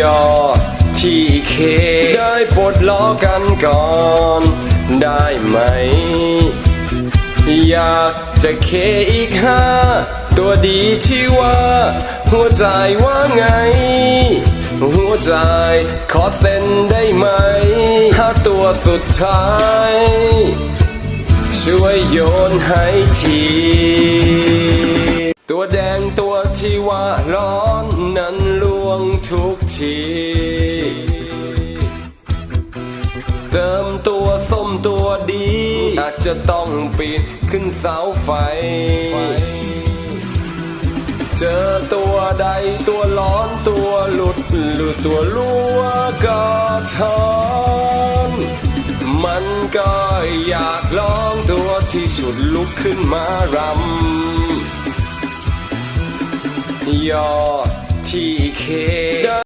ยอดที่เคได้ปลดล้อกันก่อน ได้ไหม อยากจะเคอีกห้าตัวดีที่ว่า หัวใจว่าไง หัวใจขอเซ็นได้ไหมห้าตัวสุดท้าย ช่วยโยนให้ทีตัวแดงตัวที่ว่าร้อนนั้น วงทุกที เติมตัวส้มตัวดี อาจจะต้องปีนขึ้นเสาไฟ เจอตัวใดตัวร้อนตัวหลุดหลุดตัวลัวก็ทอนมันก็อยากลองตัวที่ฉุดลุกขึ้นมารำยอดที่ เค